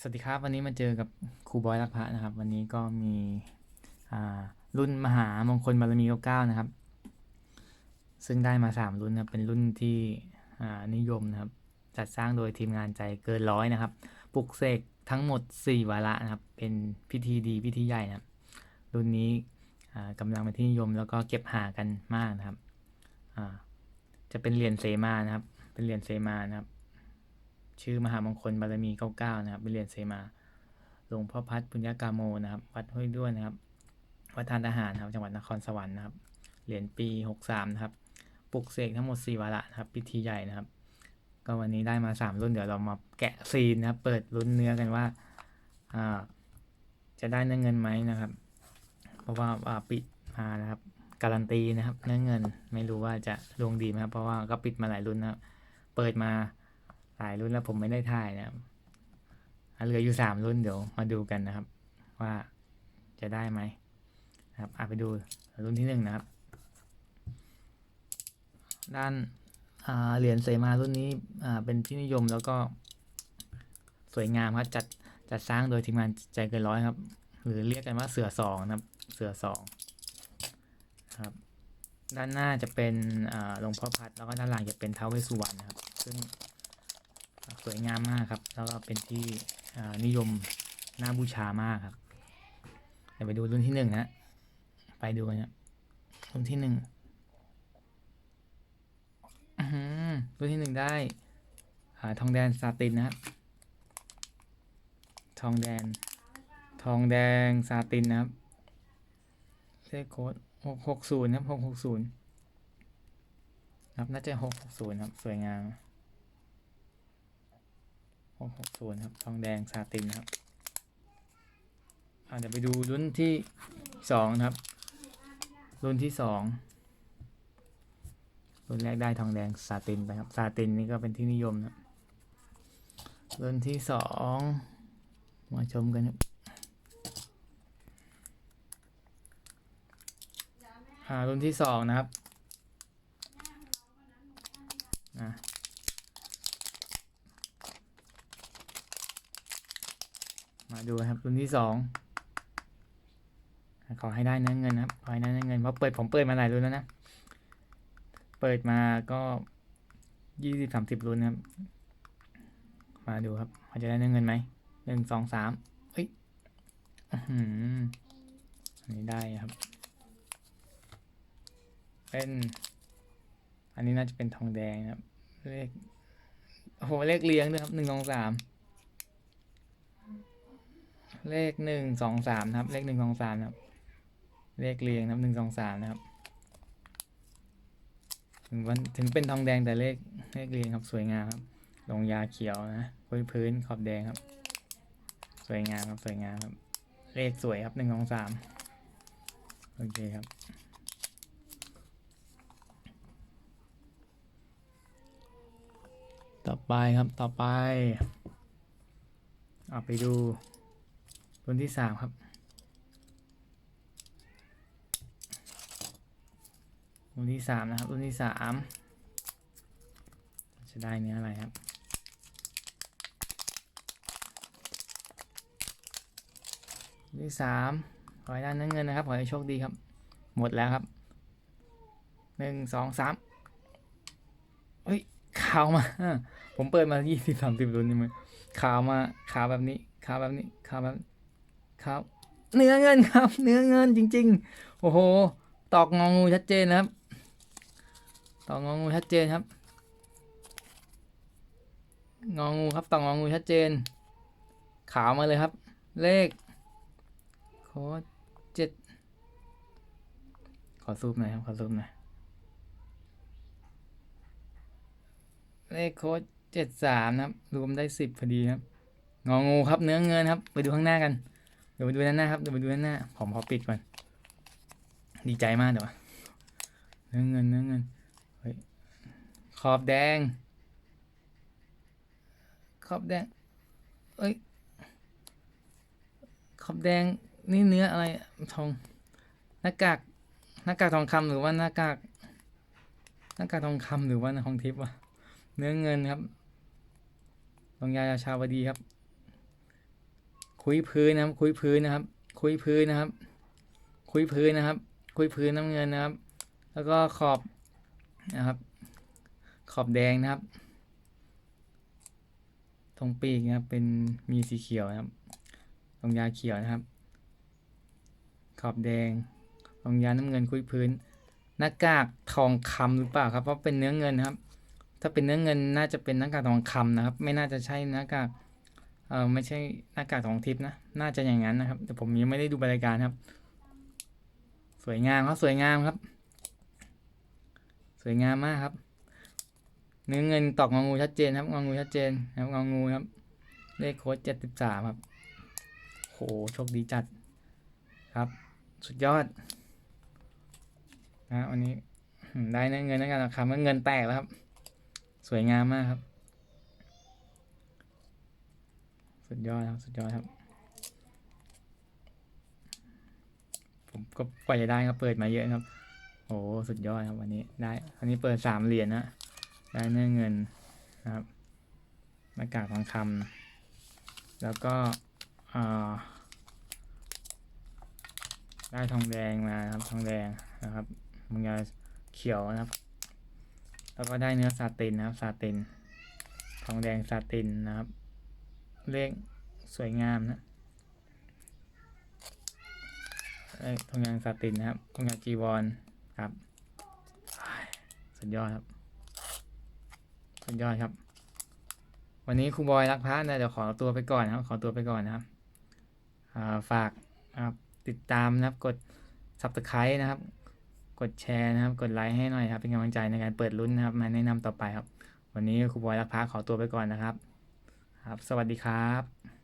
สวัสดีครับ วันนี้มาเจอกับครูบอยรักพระนะครับ วันนี้ก็มีอ่ารุ่นมหามงคลบารมีเก้านะครับ ซึ่งได้มาสามรุ่นนะเป็นรุ่นที่อ่านิยมนะครับ จัดสร้างโดยทีมงานใจเกินร้อยนะครับปลุกเสกทั้งหมด 4 วาระนะครับ เป็นพิธีดีพิธีใหญ่นะครับ รุ่นนี้อ่ากำลังเป็นที่นิยมแล้วก็เก็บหากันมากนะครับอ่าจะเป็นเหรียญเสมานะครับ เป็นเหรียญเสมานะครับ ชื่อมหามงคลบารมี99นะครับเป็นเหรียญเสมา หลวงพ่อพัดปุญญากาโมนะครับ วัดห้วยด้วนนะครับ วัดทานทหารครับจังหวัดนครสวรรค์นะครับ เหรียญปี63นะครับ ปลุกเสกทั้งหมด4วาระนะครับ พิธีใหญ่นะครับ ก็วันนี้ได้มา3รุ่นเดี๋ยวเรามาแกะซีนนะครับ เปิดรุ่นเนื้อกันว่าอ่าจะได้เนื้อเงินไหมนะครับ เพราะว่าอ่าปิดมานะครับ การันตีนะครับ เนื้อเงินไม่รู้ว่าจะดวงดีไหมครับ เพราะว่าก็ปิดมาหลายรุ่นนะครับ เปิดมา หลายรุ่นแล้วผมไม่ได้ถ่ายนะครับเหลืออยู่สามรุ่นเดี๋ยวมาดูกันนะครับ ว่าจะได้ไหมครับอะไปดูรุ่นที่หนึ่งนะครับ ด้านาเหรียญเสมารุ่นนี้เป็นที่นิยมแล้วก็สวยงามครับจัดจัดสร้างโดยทีมงานใจเกินร้อยครับ หรือเรียกกันว่าเสือสองนะครับ เสือสองครับ ด้านหน้าจะเป็นหลวงพ่อพัดแล้วก็ด้านหลังจะเป็นท้าวเวสสุวรรณนะครับ ซึ่ง สวยงามมากครับ แล้วก็เป็นที่นิยมน่าบูชามากครับเดี๋ยวไปดูรุ่นที่หนึ่งนะไปดูกันะรุ่นที่หนึ่งรุ่นที่หนึ่งได้ทองแดงซาตินนะครับ ทองแดงทองแดงซาตินนะครับเลขโค้ดหกหกศูนย์ครับหกหกศูนย์ครับน่าจะหกหกศูนย์ครับ สวยงาม หกหกศูนครับ ทองแดงซาตินครับอ่าเดี๋ยวไปดูรุ่นที่สองนะครับ รุ่นที่สองรุ่นแรกได้ทองแดงซาตินไปครับซาตินนี่ก็เป็นที่นิยมนะรุ่นที่สองมาชมกันครับอ่ารุ่นที่สองนะครับอะ มาดูครับรุ่นที่สองขอให้ได้เนื้อเงินนะครับขอให้ได้เนื้อเงินเพราะเปิดผมเปิดมาหลายรุ่นแล้วนะ เปิดมาก็ยี่สิบสามสิบรุ่นครับ มาดูครับเขาจะได้เนื้อเงินไหมหนึ่งสองสามเฮ้ยอื้มอันนี้ได้ครับ เป็น อันนี้น่าจะเป็นทองแดงนะครับเลขโอ้โหเลขเลี้ยงด้วยครับหนึ่งสองสาม เลขหนึ่งสองสามครับ เลขหนึ่งสองสามครับ เลขเรียงครับหนึ่งสองสามนะครับ ถึงวันถึงเป็นทองแดงแต่เลขเลขเรียงครับสวยงามครับ ลงยาเขียวนะพื้นพื้นขอบแดงครับ สวยงามครับสวยงามครับ เลขสวยครับหนึ่งสองสามโอเคครับต่อไปครับต่อไป เอาไปดู รุ่นที่สามครับ รุ่นที่สามนะครับ รุ่นที่สามจะได้เนื้ออะไรครับรุ่นที่สามขอให้ได้เนื้อเงินนะครับ ขอให้โชคดีครับ หมดแล้วครับหนึ่งสองสามเฮ้ยขาวมา ผมเปิดมายี่สิบสามสิบรุ่นนี่มั้ยขาวมาขาวแบบนี้ขาวแบบนี้ขาวแบบ ขาวเนื้อเงินครับ เนื้อเงินจริง ๆ โอ้โห ตอกงองูชัดเจนนะครับ ตอกงองูชัดเจนครับ งองูครับ ตอกงองูชัดเจน ขาวมาเลยครับ เลขโค้ดเจ็ดขอซูมหน่อยครับ ขอซูมหน่อย เลขโค้ดเจ็ดสามนะครับ รวมได้สิบพอดีครับ งองูครับ เนื้อเงินครับ ไปดูข้างหน้ากัน เดี๋ยวไปดูด้านหน้าครับเดี๋ยวไปดูด้านหน้าผมขอปิดก่อนดีใจมากเดี๋ยวเนื้อเงินเนื้อเงินเฮ้ยขอบแดง ขอบแดงเอ้ยขอบแดงนี่เนื้ออะไรทองหน้ากากหน้ากากทองคำหรือว่าหน้ากากหน้ากากทองคำหรือว่าทองทิพย์วะเนื้อเงินครับลงยาชาวดีครับ คุยพื้นนะครับ คุยพื้นนะครับ คุยพื้นนะครับ คุยพื้นนะครับ คุยพื้นน้ำเงินนะครับ แล้วก็ขอบนะครับ ขอบแดงนะครับ ตรงปีกนะครับ เป็นมีสีเขียวนะครับ ตรงยาเขียวนะครับ ขอบแดงตรงยาน้ำเงินคุยพื้นหน้ากากทองคำหรือเปล่าครับ เพราะเป็นเนื้อเงินนะครับ ถ้าเป็นเนื้อเงินน่าจะเป็นหน้ากากทองคำนะครับ ไม่น่าจะใช่หน้ากาก เออไม่ใช่หน้ากากทองทิพนะ น่าจะอย่างนั้นนะครับ แต่ผมยังไม่ได้ดูรายการครับ สวยงามครับ สวยงามครับ สวยงามมากครับ เนื้อเงินตอกงองูชัดเจนครับงองูชัดเจนครับงองูครับ เลขโค้ดเจ็ดสิบสามครับโหโชคดีจัดครับ สุดยอดนะวันนี้ได้เนื้อเงินแล้วกันนะครับเงินแตกแล้วครับ สวยงามมากครับ สุดยอดครับสุดยอดครับ ผมก็กว่าจะได้ครับเปิดมาเยอะครับโอ้สุดยอดครับวันนี้ได้วันนี้เปิดสามเหรียญนะได้เนื้อเงินนะครับหน้ากากทองคำแล้วก็ได้ทองแดงมานะครับทองแดงนะครับมันจะเขียวนะครับ แล้วก็ได้เนื้อซาตินนะครับซาติน ทองแดงซาตินนะครับ เลขสวยงามนะได้ทองแดงซาตินนะครับทองแดงจีวรครับ สุดยอดครับ สุดยอดครับ วันนี้ครูบอยรักพระนะเดี๋ยวขอตัวไปก่อนนะครับ ขอตัวไปก่อนนะครับอ่าฝากนะครับติดตามนะครับ กด subscribe นะครับ กดแชร์นะครับ กดไลค์ให้หน่อยครับ เป็นกำลังใจในการเปิดลุ้นนะครับ มาแนะนำต่อไปครับ วันนี้ครูบอยรักพระขอตัวไปก่อนนะครับ ครับ สวัสดีครับ